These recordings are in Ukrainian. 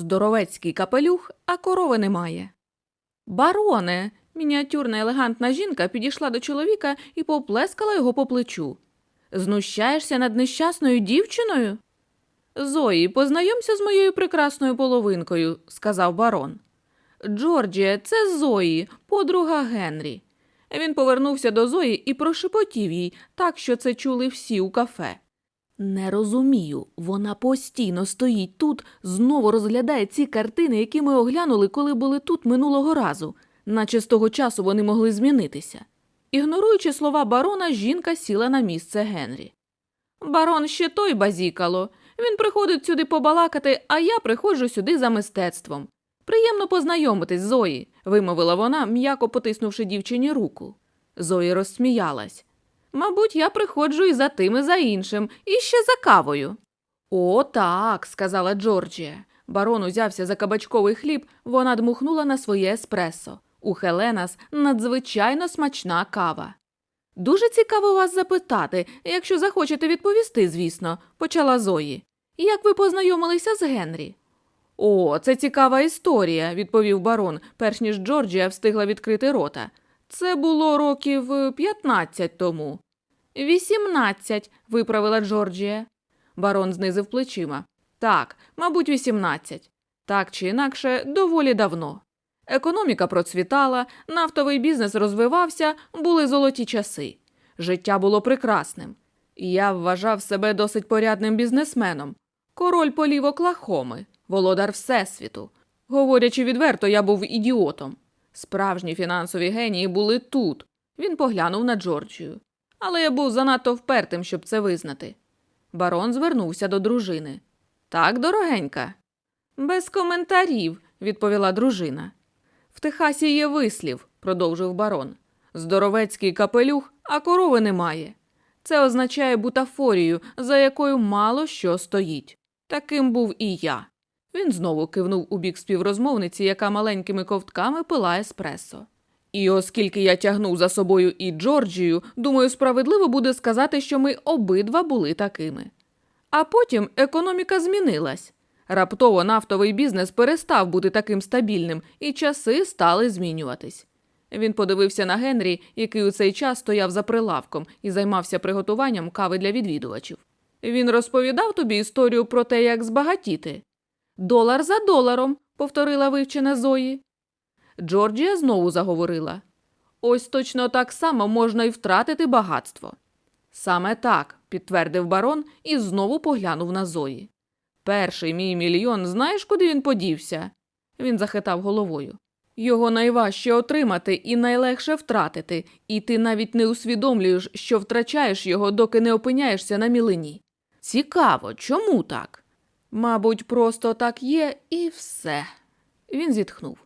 Здоровецький капелюх, а корови немає. Бароне. Мініатюрна елегантна жінка підійшла до чоловіка і поплескала його по плечу. Знущаєшся над нещасною дівчиною? Зої, познайомся з моєю прекрасною половинкою, сказав барон. Джорджія, це Зої, подруга Генрі. Він повернувся до Зої і прошепотів їй так, що це чули всі у кафе. Не розумію, вона постійно стоїть тут, знову розглядає ці картини, які ми оглянули, коли були тут минулого разу, наче з того часу вони могли змінитися. Ігноруючи слова барона, жінка сіла на місце Генрі. Барон ще той базікало. Він приходить сюди побалакати, а я приходжу сюди за мистецтвом. Приємно познайомитись, Зої, вимовила вона, м'яко потиснувши дівчині руку. Зої розсміялась. Мабуть, я приходжу і за тим, і за іншим, і ще за кавою. О, так, сказала Джорджія. Барон узявся за кабачковий хліб, вона дмухнула на своє еспресо. У Хеленас надзвичайно смачна кава. Дуже цікаво вас запитати, якщо захочете відповісти, звісно, почала Зої. Як ви познайомилися з Генрі? О, це цікава історія, відповів барон, перш ніж Джорджія встигла відкрити рота. Це було років е, 15 тому. Вісімнадцять, виправила Джорджія. Барон знизив плечима. Так, мабуть, вісімнадцять. Так чи інакше, доволі давно. Економіка процвітала, нафтовий бізнес розвивався, були золоті часи. Життя було прекрасним. Я вважав себе досить порядним бізнесменом. Король полів Оклахоми, володар Всесвіту. Говорячи відверто, я був ідіотом. Справжні фінансові генії були тут. Він поглянув на Джорджію. Але я був занадто впертим, щоб це визнати. Барон звернувся до дружини. Так, дорогенька. Без коментарів, відповіла дружина. В Техасі є вислів, продовжив барон. Здоровецький капелюх, а корови немає. Це означає бутафорію, за якою мало що стоїть. Таким був і я. Він знову кивнув у бік співрозмовниці, яка маленькими ковтками пила еспресо. І оскільки я тягнув за собою і Джорджію, думаю, справедливо буде сказати, що ми обидва були такими. А потім економіка змінилась. Раптово нафтовий бізнес перестав бути таким стабільним, і часи стали змінюватись. Він подивився на Генрі, який у цей час стояв за прилавком і займався приготуванням кави для відвідувачів. Він розповідав тобі історію про те, як збагатіти. Долар за доларом, повторила вивчена Зої. Джорджія знову заговорила. Ось точно так само можна й втратити багатство. Саме так, підтвердив барон і знову поглянув на Зої. Перший мій мільйон, знаєш, куди він подівся? Він захитав головою. Його найважче отримати і найлегше втратити, і ти навіть не усвідомлюєш, що втрачаєш його, доки не опиняєшся на мілині. Цікаво, чому так? Мабуть, просто так є і все. Він зітхнув.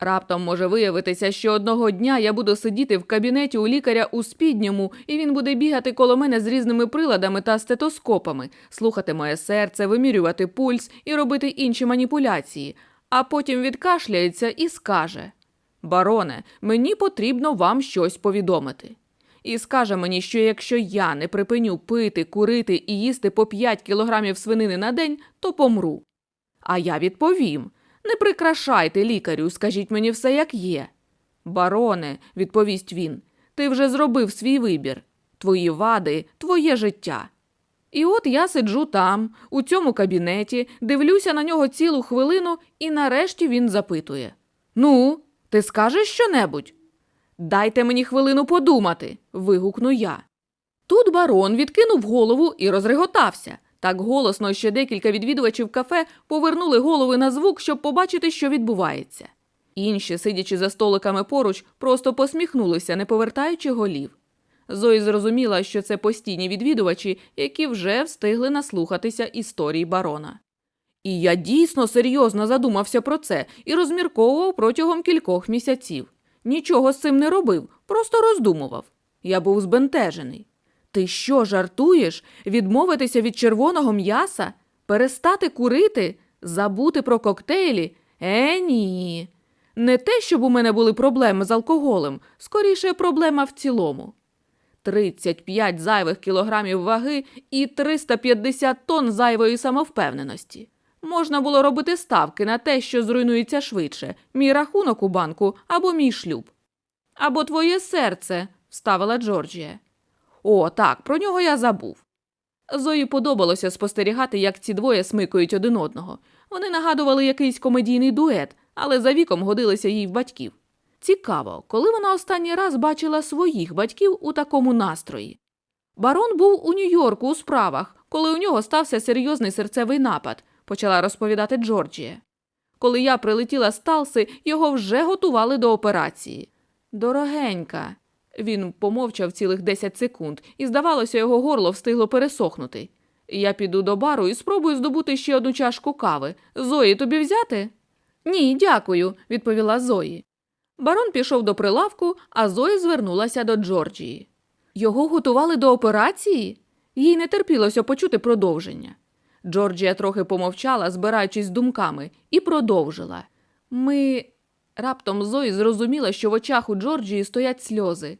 Раптом може виявитися, що одного дня я буду сидіти в кабінеті у лікаря у спідньому, і він буде бігати коло мене з різними приладами та стетоскопами, слухати моє серце, вимірювати пульс і робити інші маніпуляції, а потім відкашляється і скаже: Бароне, мені потрібно вам щось повідомити. І скаже мені, що якщо я не припиню пити, курити і їсти по 5 кілограмів свинини на день, то помру. А я відповім: не прикрашайте лікарю, скажіть мені все як є. Бароне, відповість він, ти вже зробив свій вибір. Твої вади, твоє життя. І от я сиджу там, у цьому кабінеті, дивлюся на нього цілу хвилину, і нарешті він запитує: Ну, ти скажеш щонебудь? Дайте мені хвилину подумати. вигукну я. Тут барон відкинув голову і розреготався. Так голосно, що декілька відвідувачів кафе повернули голови на звук, щоб побачити, що відбувається. Інші, сидячи за столиками поруч, просто посміхнулися, не повертаючи голів. Зої зрозуміла, що це постійні відвідувачі, які вже встигли наслухатися історії барона. І я дійсно серйозно задумався про це і розмірковував протягом кількох місяців. Нічого з цим не робив, просто роздумував. Я був збентежений. Ти що, жартуєш? Відмовитися від червоного м'яса? Перестати курити? Забути про коктейлі? Е, ні. Не те, щоб у мене були проблеми з алкоголем, скоріше проблема в цілому. 35 зайвих кілограмів ваги і 350 тонн зайвої самовпевненості. Можна було робити ставки на те, що зруйнується швидше мій рахунок у банку або мій шлюб. Або твоє серце, вставила Джорджія. О, так, про нього я забув. Зої подобалося спостерігати, як ці двоє смикають один одного. Вони нагадували якийсь комедійний дует, але за віком годилися їй в батьків. Цікаво, коли вона останній раз бачила своїх батьків у такому настрої. Барон був у Нью-Йорку у справах, коли у нього стався серйозний серцевий напад, почала розповідати Джорджія. Коли я прилетіла з Талси, його вже готували до операції. Дорогенька. Він помовчав цілих 10 секунд, і, здавалося, його горло встигло пересохнути. Я піду до бару і спробую здобути ще одну чашку кави. Зої, тобі взяти? Ні, дякую, відповіла Зої. Барон пішов до прилавку, а Зої звернулася до Джорджії. Його готували до операції? Їй не терпілося почути продовження. Джорджія трохи помовчала, збираючись думками, і продовжила. Ми. Раптом Зої зрозуміла, що в очах у Джорджії стоять сльози.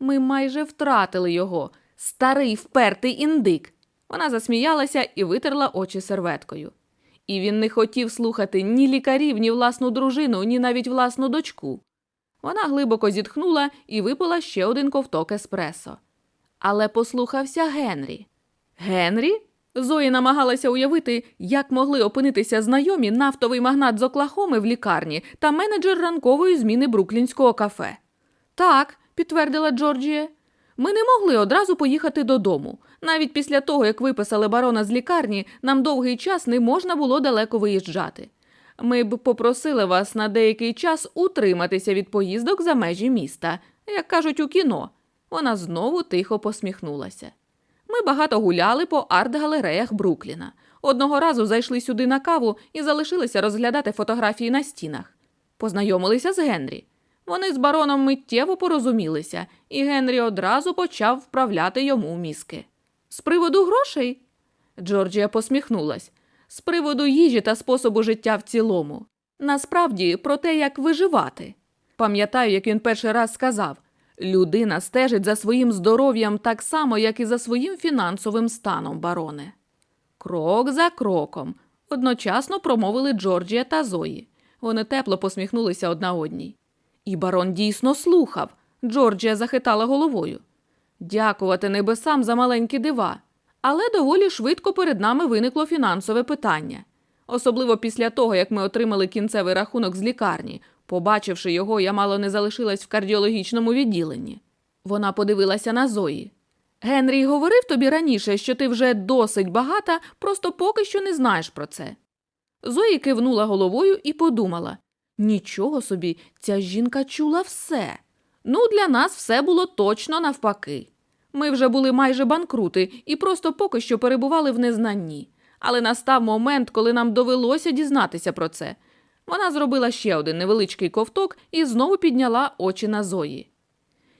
Ми майже втратили його, старий впертий індик. Вона засміялася і витерла очі серветкою. І він не хотів слухати ні лікарів, ні власну дружину, ні навіть власну дочку. Вона глибоко зітхнула і випила ще один ковток еспресо. Але послухався Генрі. Генрі? Зої намагалася уявити, як могли опинитися знайомі нафтовий магнат з Оклахоми в лікарні та менеджер ранкової зміни бруклінського кафе. Так, підтвердила Джорджія. Ми не могли одразу поїхати додому. Навіть після того, як виписали барона з лікарні, нам довгий час не можна було далеко виїжджати. Ми б попросили вас на деякий час утриматися від поїздок за межі міста, як кажуть у кіно. Вона знову тихо посміхнулася. Ми багато гуляли по арт-галереях Брукліна. Одного разу зайшли сюди на каву і залишилися розглядати фотографії на стінах. Познайомилися з Генрі. Вони з бароном миттєво порозумілися, і Генрі одразу почав вправляти йому мізки. З приводу грошей? Джорджія посміхнулась. З приводу їжі та способу життя в цілому. Насправді, про те, як виживати. Пам'ятаю, як він перший раз сказав людина стежить за своїм здоров'ям так само, як і за своїм фінансовим станом, бароне. Крок за кроком. Одночасно промовили Джорджія та Зої. Вони тепло посміхнулися одна одній. І барон дійсно слухав. Джорджія захитала головою. Дякувати небесам за маленькі дива. Але доволі швидко перед нами виникло фінансове питання. Особливо після того, як ми отримали кінцевий рахунок з лікарні. Побачивши його, я мало не залишилась в кардіологічному відділенні. Вона подивилася на Зої. Генрій говорив тобі раніше, що ти вже досить багата, просто поки що не знаєш про це. Зої кивнула головою і подумала нічого собі, ця жінка чула все. Ну, для нас все було точно навпаки. Ми вже були майже банкрути і просто поки що перебували в незнанні. Але настав момент, коли нам довелося дізнатися про це. Вона зробила ще один невеличкий ковток і знову підняла очі на Зої.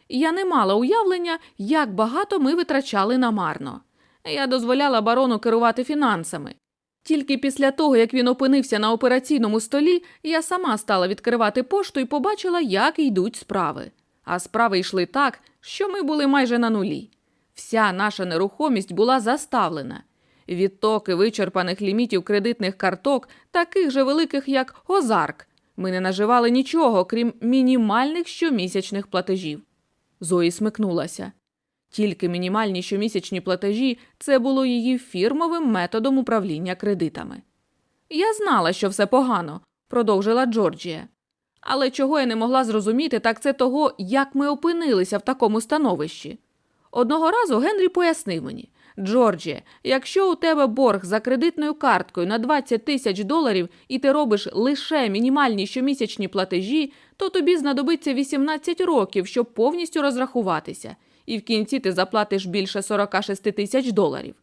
Я не мала уявлення, як багато ми витрачали намарно. Я дозволяла барону керувати фінансами. Тільки після того, як він опинився на операційному столі, я сама стала відкривати пошту і побачила, як йдуть справи. А справи йшли так, що ми були майже на нулі. Вся наша нерухомість була заставлена. Відтоки вичерпаних лімітів кредитних карток, таких же великих, як Озарк. Ми не наживали нічого, крім мінімальних щомісячних платежів. Зої смикнулася. Тільки мінімальні щомісячні платежі це було її фірмовим методом управління кредитами. Я знала, що все погано, продовжила Джорджія. Але чого я не могла зрозуміти, так це того, як ми опинилися в такому становищі. Одного разу Генрі пояснив мені Джорджія, якщо у тебе борг за кредитною карткою на 20 тисяч доларів і ти робиш лише мінімальні щомісячні платежі, то тобі знадобиться 18 років, щоб повністю розрахуватися, і в кінці ти заплатиш більше 46 тисяч доларів.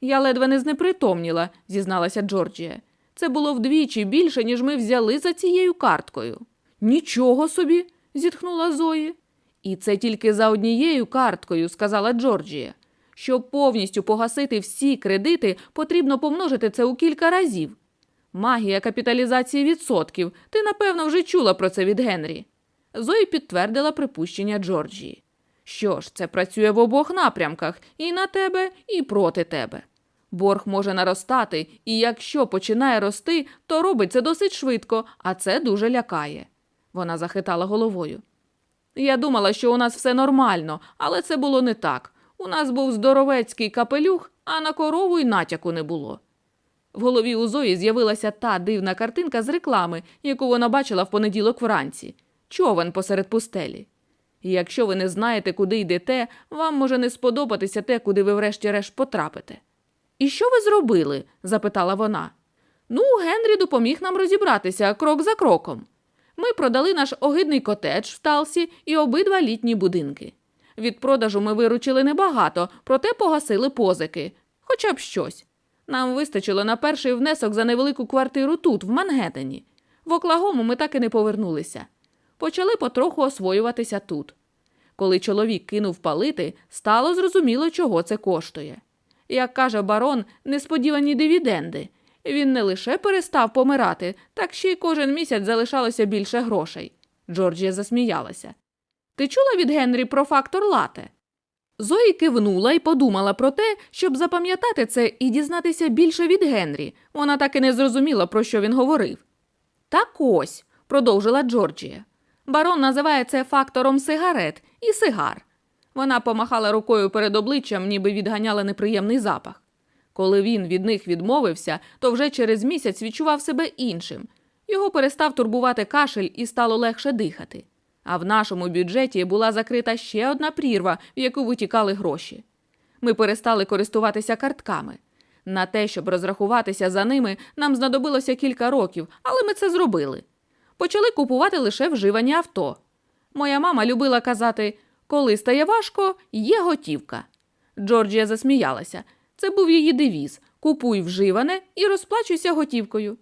Я ледве не знепритомніла, зізналася Джорджія. Це було вдвічі більше, ніж ми взяли за цією карткою. Нічого собі, зітхнула Зої. І це тільки за однією карткою, сказала Джорджія. Щоб повністю погасити всі кредити, потрібно помножити це у кілька разів. Магія капіталізації відсотків. Ти, напевно, вже чула про це від Генрі. Зої підтвердила припущення Джорджії. Що ж, це працює в обох напрямках і на тебе, і проти тебе. Борг може наростати, і якщо починає рости, то робить це досить швидко, а це дуже лякає. Вона захитала головою. Я думала, що у нас все нормально, але це було не так. У нас був здоровецький капелюх, а на корову й натяку не було. В голові у Зої з'явилася та дивна картинка з реклами, яку вона бачила в понеділок вранці човен посеред пустелі. І якщо ви не знаєте, куди йдете, вам може не сподобатися те, куди ви врешті-решт потрапите. І що ви зробили? запитала вона. Ну, Генрі допоміг нам розібратися крок за кроком. Ми продали наш огидний котедж в Талсі і обидва літні будинки. Від продажу ми виручили небагато, проте погасили позики, хоча б щось. Нам вистачило на перший внесок за невелику квартиру тут, в Мангеттені. В Оклагому ми так і не повернулися. Почали потроху освоюватися тут. Коли чоловік кинув палити, стало зрозуміло, чого це коштує. Як каже барон, несподівані дивіденди. Він не лише перестав помирати, так ще й кожен місяць залишалося більше грошей. Джорджія засміялася. Ти чула від Генрі про фактор лате? Зої кивнула і подумала про те, щоб запам'ятати це і дізнатися більше від Генрі. Вона так і не зрозуміла, про що він говорив. Так ось, продовжила Джорджія. Барон називає це фактором сигарет і сигар. Вона помахала рукою перед обличчям, ніби відганяла неприємний запах. Коли він від них відмовився, то вже через місяць відчував себе іншим. Його перестав турбувати кашель і стало легше дихати. А в нашому бюджеті була закрита ще одна прірва, в яку витікали гроші. Ми перестали користуватися картками. На те, щоб розрахуватися за ними, нам знадобилося кілька років, але ми це зробили. Почали купувати лише вживані авто. Моя мама любила казати: коли стає важко, є готівка. Джорджія засміялася. Це був її девіз купуй вживане і розплачуйся готівкою.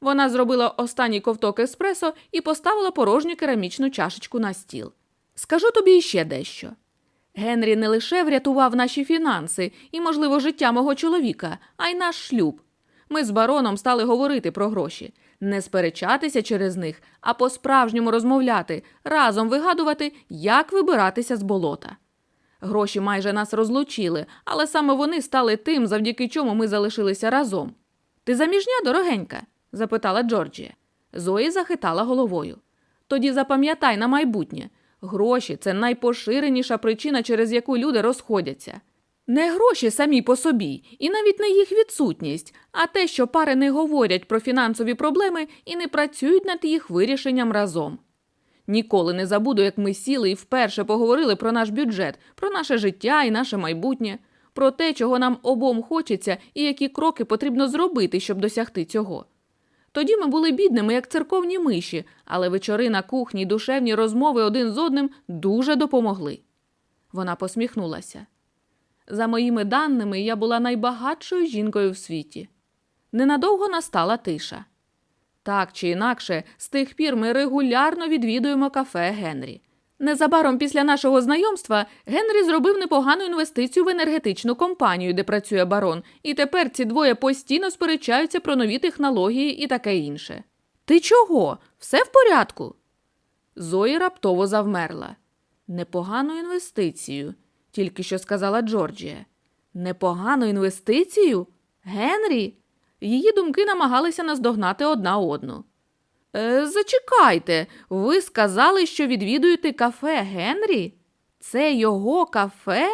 Вона зробила останній ковток еспресо і поставила порожню керамічну чашечку на стіл. Скажу тобі іще дещо. Генрі не лише врятував наші фінанси і, можливо, життя мого чоловіка, а й наш шлюб. Ми з бароном стали говорити про гроші, не сперечатися через них, а по-справжньому розмовляти, разом вигадувати, як вибиратися з болота. Гроші майже нас розлучили, але саме вони стали тим, завдяки чому ми залишилися разом. Ти заміжня, дорогенька? Запитала Джорджія. Зої захитала головою. Тоді запам'ятай на майбутнє гроші це найпоширеніша причина, через яку люди розходяться. Не гроші самі по собі, і навіть не їх відсутність, а те, що пари не говорять про фінансові проблеми і не працюють над їх вирішенням разом. Ніколи не забуду, як ми сіли і вперше поговорили про наш бюджет, про наше життя і наше майбутнє, про те, чого нам обом хочеться і які кроки потрібно зробити, щоб досягти цього. Тоді ми були бідними, як церковні миші, але вечори на кухні й душевні розмови один з одним дуже допомогли. Вона посміхнулася. За моїми даними, я була найбагатшою жінкою в світі. Ненадовго настала тиша. Так чи інакше, з тих пір ми регулярно відвідуємо кафе Генрі. Незабаром після нашого знайомства Генрі зробив непогану інвестицію в енергетичну компанію, де працює барон, і тепер ці двоє постійно сперечаються про нові технології і таке інше. Ти чого? Все в порядку? Зої раптово завмерла. Непогану інвестицію, тільки що сказала Джорджія. Непогану інвестицію? Генрі? Її думки намагалися наздогнати одна одну. Е, зачекайте, ви сказали, що відвідуєте кафе Генрі? Це його кафе?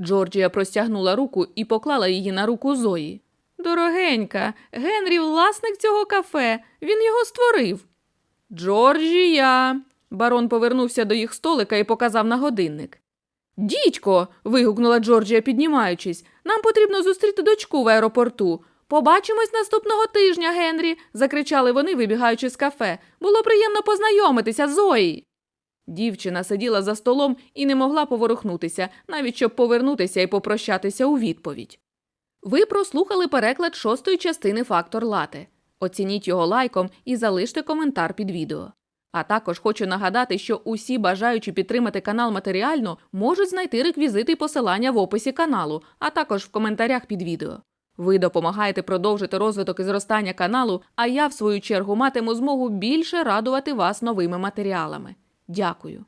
Джорджія простягнула руку і поклала її на руку Зої. Дорогенька, Генрі власник цього кафе. Він його створив. Джорджія. Барон повернувся до їх столика і показав на годинник. Дідько. вигукнула Джорджія, піднімаючись. Нам потрібно зустріти дочку в аеропорту. Побачимось наступного тижня, Генрі, закричали вони, вибігаючи з кафе. Було приємно познайомитися, Зої. Дівчина сиділа за столом і не могла поворухнутися, навіть щоб повернутися і попрощатися у відповідь. Ви прослухали переклад шостої частини Фактор Лате. Оцініть його лайком і залиште коментар під відео. А також хочу нагадати, що усі бажаючі підтримати канал матеріально можуть знайти реквізити і посилання в описі каналу, а також в коментарях під відео. Ви допомагаєте продовжити розвиток і зростання каналу, а я, в свою чергу, матиму змогу більше радувати вас новими матеріалами. Дякую.